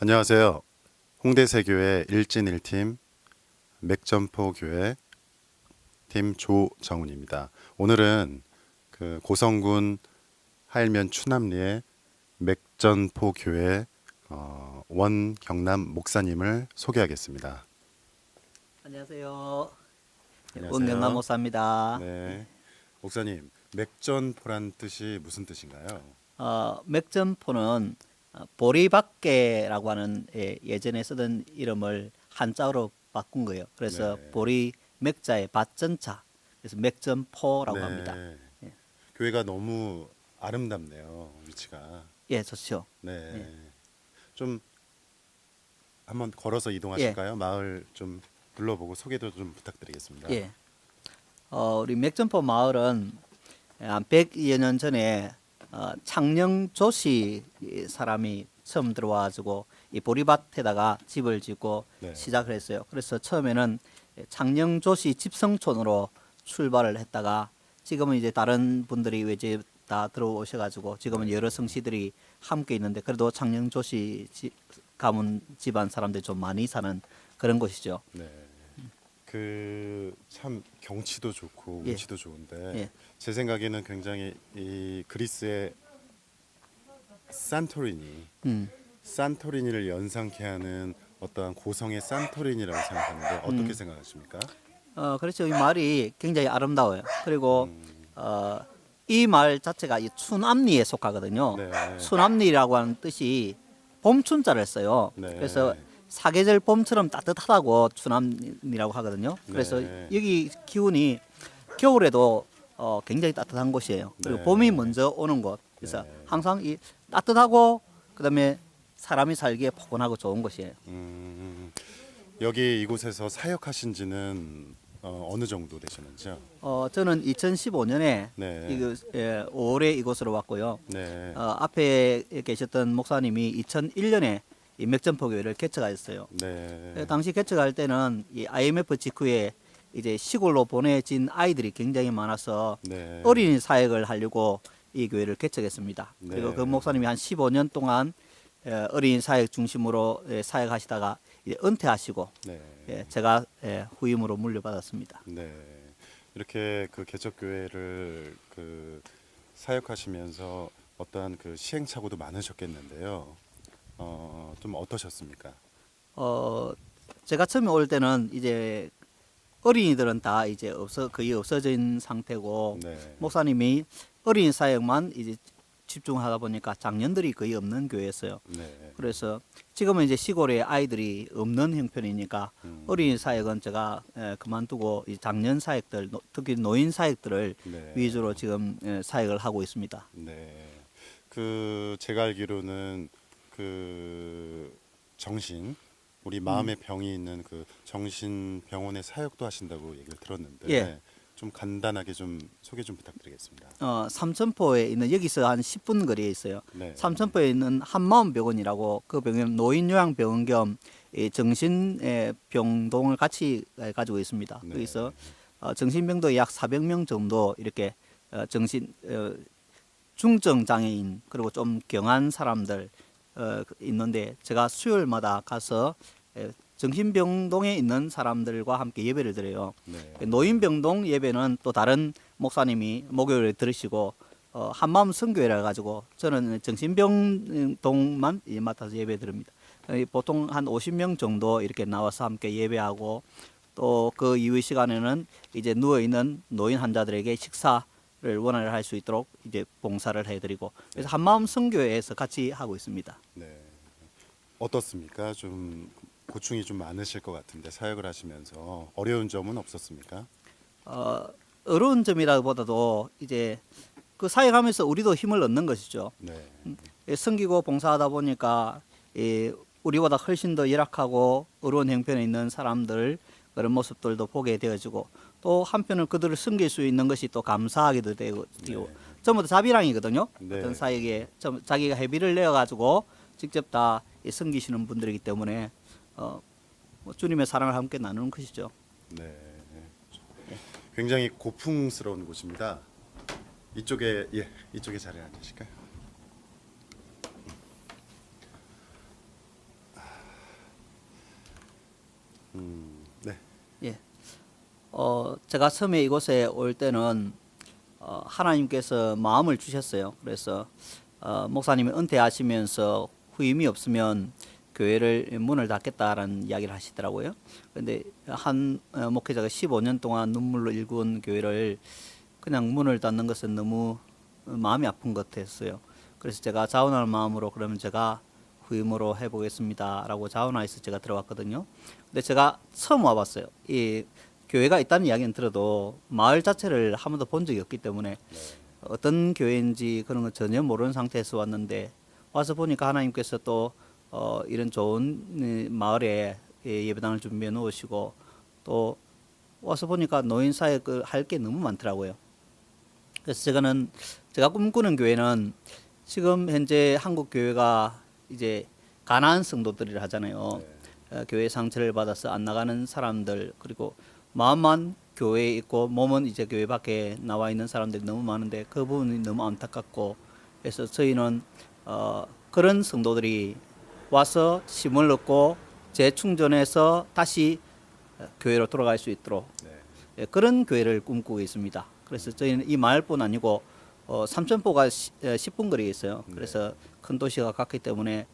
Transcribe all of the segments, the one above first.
안녕하세요. 홍대세교회 일진일팀 맥점포교회 팀 조정훈입니다. 오늘은 그 고성군 하일면 추남리의 맥전포교회 어, 원경남 목사님을 소개하겠습니다. 안녕하세요. 안녕하세요. 원경남 목사입니다. 네, 목사님 맥전포란 뜻이 무슨 뜻인가요? 어, 맥전포는 어, 보리박개라고 하는 예, 예전에 쓰던 이름을 한자로 바꾼 거예요. 그래서 네. 보리 맥자의 밭전차. 그래서 맥전포라고 네. 합니다. 예. 교회가 너무 아름답네요. 위치가. 예, 좋죠. 네. 예. 좀 한번 걸어서 이동하실까요? 마을 좀 둘러보고 소개도 좀 부탁드리겠습니다. 예. 어, 우리 맥전포 마을은 한 100여 년 전에 어, 창녕 조씨 사람이 처음 들어와가지고 이 보리밭에다가 집을 짓고 네. 시작을 했어요. 그래서 처음에는 창녕 조씨 집성촌으로 출발을 했다가 지금은 이제 다른 분들이 이제 다 들어오셔가지고 지금은 여러 성씨들이 함께 있는데 그래도 창녕 조씨 지- 가문 집안 사람들이 좀 많이 사는 그런 곳이죠. 네. 그 참 경치도 좋고 예. 운치도 좋은데 예. 제 생각에는 굉장히 이 그리스의 산토리니 음. 산토리니를 연상케 하는 어떠한 고성의 산토리니라고 생각하는데 어떻게 음. 생각하십니까? 어 그렇죠. 이 말이 굉장히 아름다워요. 그리고 음, 어, 이 말 자체가 이 춘암리에 속하거든요. 네. 춘암리라고 하는 뜻이 봄춘자를 써요. 네. 그래서 사계절 봄처럼 따뜻하다고 춘암리라고 하거든요. 그래서 네. 여기 기운이 겨울에도 어, 굉장히 따뜻한 곳이에요. 그리고 네. 봄이 먼저 오는 곳. 그래서 네. 항상 이 따뜻하고 그다음에 사람이 살기에 포근하고 좋은 곳이에요. 음, 여기 이곳에서 사역하신 지는 어, 어느 정도 되셨는지요? 어, 저는 2015년에 네. 이거 예, 5월에 이곳으로 왔고요. 네. 어, 앞에 계셨던 목사님이 2001년에 이 맥점포 교회를 개척하셨어요. 네. 그 당시 개척할 때는 이 IMF 직후에 이제 시골로 보내진 아이들이 굉장히 많아서 네. 어린이 사역을 하려고 이 교회를 개척했습니다. 네. 그리고 그 목사님이 한 15년 동안 어, 어린이 사역 중심으로 예, 사역하시다가 이제 은퇴하시고 네. 예, 제가 예, 후임으로 물려받았습니다. 네. 이렇게 그 개척 교회를 그 사역하시면서 어떠한 그 시행착오도 많으셨겠는데요. 어, 좀 어떠셨습니까? 어 제가 처음에 올 때는 이제 어린이들은 다 이제 없어 거의 없어진 상태고 네. 목사님이 어린이 사역만 이제 집중하다 보니까 장년들이 거의 없는 교회였어요. 네. 그래서 지금은 이제 시골에 아이들이 없는 형편이니까 음. 어린이 사역은 제가 에, 그만두고 이 장년 사역들 노- 특히 노인 사역들을 네. 위주로 지금 에, 사역을 하고 있습니다. 네. 그 제가 알기로는 그 정신 우리 마음의 음. 병이 있는 그 정신 병원의 사역도 하신다고 얘기를 들었는데 예. 좀 간단하게 좀 소개 좀 부탁드리겠습니다. 어, 삼천포에 있는 여기서 한 10분 거리에 있어요. 네. 삼천포에 있는 한마음 병원이라고 그 병원 노인 요양 병원 겸이 정신 의 병동을 같이 에, 가지고 있습니다. 네. 거기서 어, 정신병도 약 400명 정도 이렇게 어, 정신 어, 중증 장애인 그리고 좀 경한 사람들 어, 있는데 제가 수요일마다 가서 에, 정신병동에 있는 사람들과 함께 예배를 드려요. 네. 노인병동 예배는 또 다른 목사님이 목요일에 들으시고 어, 한마음 선교회라 가지고 저는 정신병동만 이 맡아서 예배 드립니다. 어, 이 보통 한 50명 정도 이렇게 나와서 함께 예배하고 또 그 이후 시간에는 이제 누워 있는 노인 환자들에게 식사를 원활히 할 수 있도록 이제 봉사를 해드리고 그래서 한마음 선교회에서 같이 하고 있습니다. 네. 어떻습니까? 좀 고충이 좀 많으실 것 같은데 사역을 하시면서 어려운 점은 없었습니까? 어, 어려운 점이라기보다도 이제 그 사역하면서 우리도 힘을 얻는 것이죠. 네. 예, 섬기고 봉사하다 보니까 이 우리보다 훨씬 더 열악하고 어려운 형편에 있는 사람들 그런 모습들도 보게 되어지고 또 한편은 그들을 섬길 수 있는 것이 또 감사하기도 되고 네. 전부 다 자비랑이거든요. 네. 어떤 사역에 좀 자기가 회비를 내어 가지고 직접 다이 섬기시는 분들이기 때문에 어, 뭐 주님의 사랑을 함께 나누는 것이죠. 네. 굉장히 고풍스러운 곳입니다. 이쪽에 예, 이쪽에 자리에 앉으실까요? 어, 제가 처음에 이곳에 올 때는 어, 하나님께서 마음을 주셨어요. 그래서 어, 목사님이 은퇴하시면서 후임이 없으면 교회를 문을 닫겠다라는 이야기를 하시더라고요. 그런데 한 어, 목회자가 15년 동안 눈물로 일군 교회를 그냥 문을 닫는 것은 너무 마음이 아픈 것 같았어요. 그래서 제가 자원하는 마음으로 그러면 제가 후임으로 해보겠습니다라고 자원하에서 제가 들어왔거든요. 근데 제가 처음 와봤어요. 이 교회가 있다는 이야기는 들어도 마을 자체를 한 번도 본 적이 없기 때문에 어떤 교회인지 그런 거 전혀 모르는 상태에서 왔는데 와서 보니까 하나님께서 또 어, 이런 좋은 이, 마을에 예, 예배당을 준비해 놓으시고 또 와서 보니까 노인 사역을 할 게 너무 많더라고요. 그래서 제가는 제가 꿈꾸는 교회는 지금 현재 한국 교회가 이제 가난한 성도들이라 하잖아요. 어, 교회 상처를 받아서 안 나가는 사람들 그리고 마음만 교회에 있고 몸은 이제 교회 밖에 나와 있는 사람들이 너무 많은데 그 부분이 너무 안타깝고 그래서 저희는 어, 그런 성도들이 와서 힘을 얻고 재충전해서 다시 어, 교회로 돌아갈 수 있도록 네. 예, 그런 교회를 꿈꾸고 있습니다. 그래서 저희는 이 마을뿐 아니고 어, 삼천포가 시, 에, 10분 거리에 있어요. 네. 그래서 큰 도시가 같기 때문에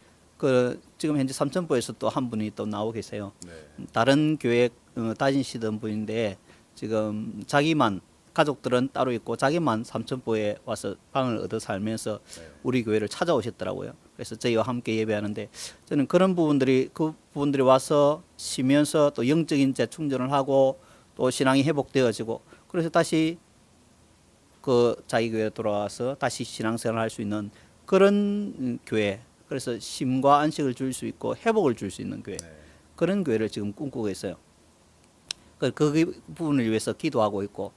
그 지금 현재 삼천포에서 또 한 분이 또 나오고 계세요. 네. 다른 교회 어, 다니시던 분인데 지금 자기만 가족들은 따로 있고 자기만 삼천포에 와서 방을 얻어 살면서 네. 우리 교회를 찾아오셨더라고요. 그래서 저희와 함께 예배하는데 저는 그런 부분들이 그 부분들이 와서 쉬면서 또 영적인 재충전을 하고 또 신앙이 회복되어지고 그래서 다시 그 자기 교회에 돌아와서 다시 신앙생활을 할수 있는 그런 음, 교회. 그래서 심과 안식을 줄 수 있고 회복을 줄 수 있는 교회. 네. 그런 교회를 지금 꿈꾸고 있어요. 그, 그 부분을 위해서 기도하고 있고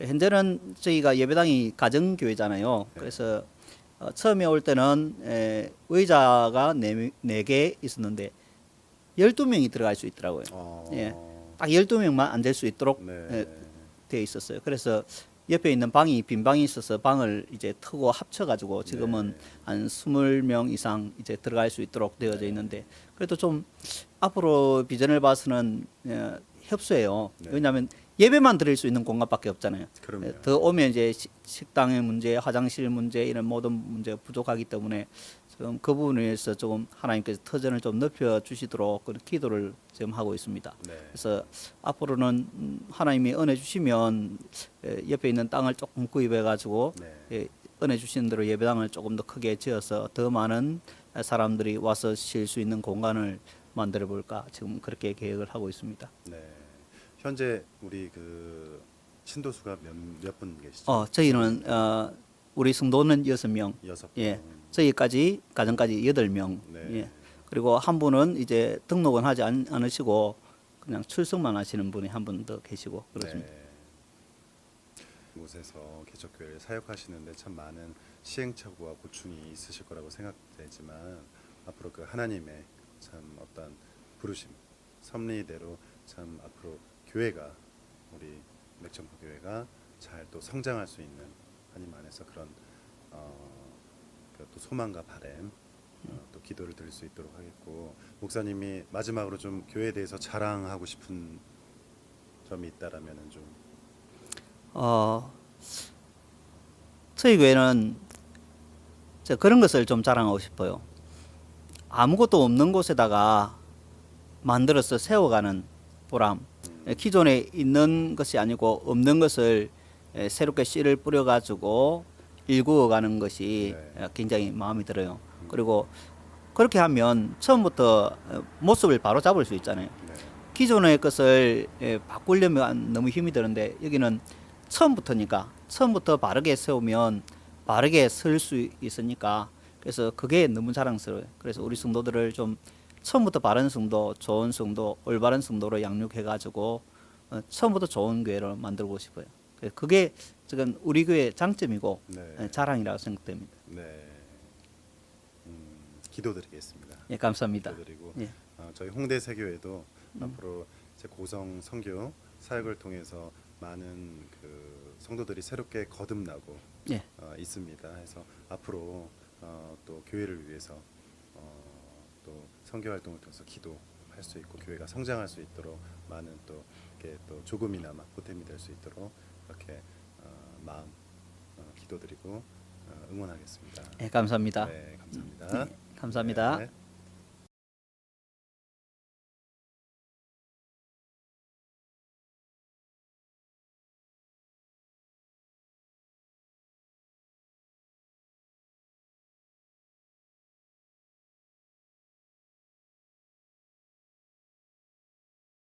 현재는 저희가 예배당이 가정 교회잖아요. 네. 그래서 어, 처음에 올 때는 에, 의자가 네 개 있었는데 12명이 들어갈 수 있더라고요. 어, 예. 딱 12명만 앉을 수 있도록 네. 에, 되어 있었어요. 그래서 옆에 있는 방이 빈 방이 있어서 방을 이제 트고 합쳐 가지고 지금은 네. 한 20명 이상 이제 들어갈 수 있도록 되어져 있는데 그래도 좀 앞으로 비전을 봐서는 어, 협소해요. 네. 왜냐하면 예배만 드릴 수 있는 공간밖에 없잖아요. 그럼요. 더 오면 이제 시- 식당의 문제, 화장실 문제 이런 모든 문제가 부족하기 때문에 지금 그 부분에 의해서 조금 하나님께서 터전을 좀 넓혀 주시도록 그런 기도를 지금 하고 있습니다. 네. 그래서 앞으로는 음, 하나님이 은혜 주시면 에, 옆에 있는 땅을 조금 구입해 가지고 네. 예, 은혜 주시는 대로 예배당을 조금 더 크게 지어서 더 많은 사람들이 와서 쉴 수 있는 공간을 만들어 볼까 지금 그렇게 계획을 하고 있습니다. 네. 현재 우리 그 신도수가 몇몇분 계시죠? 어, 저희는 어, 우리 성도는 여섯 명, 여섯 예. 분. 저희까지 가정까지 여덟 명, 네. 예. 그리고 한 분은 이제 등록은 하지 않, 않으시고 그냥 출석만 하시는 분이 한 분 더 계시고 그렇습니다. 네. 이곳에서 개척교회를 사역하시는데 참 많은 시행착오와 고충이 있으실 거라고 생각되지만 앞으로 그 하나님의 참 어떤 부르심, 섭리대로 참 앞으로 교회가 우리 맥점포 교회가 잘 또 성장할 수 있는 하나님 안에서 그런 어, 그또 소망과 바램 어, 또 기도를 드릴 수 있도록 하겠고 목사님이 마지막으로 좀 교회에 대해서 자랑하고 싶은 점이 있다라면은 좀 어, 저희 교회는 저 그런 것을 좀 자랑하고 싶어요. 아무것도 없는 곳에다가 만들어서 세워가는 보람. 예, 기존에 있는 것이 아니고 없는 것을 예, 새롭게 씨를 뿌려 가지고 일구어 가는 것이 네. 예, 굉장히 마음이 들어요. 그리고 그렇게 하면 처음부터 어, 모습을 바로 잡을 수 있잖아요. 네. 기존의 것을 예, 바꾸려면 너무 힘이 드는데 여기는 처음부터니까 처음부터 바르게 세우면 바르게 설 수 있으니까 그래서 그게 너무 자랑스러워요. 그래서 우리 성도들을 좀 처음부터 바른 성도, 좋은 성도, 올바른 성도로 양육해가지고 어, 처음부터 좋은 교회를 만들고 싶어요. 그래서 그게 지금 우리 교회 장점이고 네. 예, 자랑이라고 생각됩니다. 네. 음, 기도드리겠습니다. 예, 감사합니다. 기도드리고 예. 어, 저희 홍대 세교회도 앞으로 제 고성 선교 사역을 통해서 많은 그 성도들이 새롭게 거듭나고 예. 어, 있습니다. 해서 앞으로 어, 또 교회를 위해서 어, 또 선교 활동을 통해서 기도할 할수 있고 교회가 성장할 수 있도록 많은 또 이렇게 또 조금이나마 보탬이 될 수 있도록 이렇게 어, 마음 어, 기도드리고 어, 응원하겠습니다. 네, 감사합니다. 네, 감사합니다. 감사합니다. 네.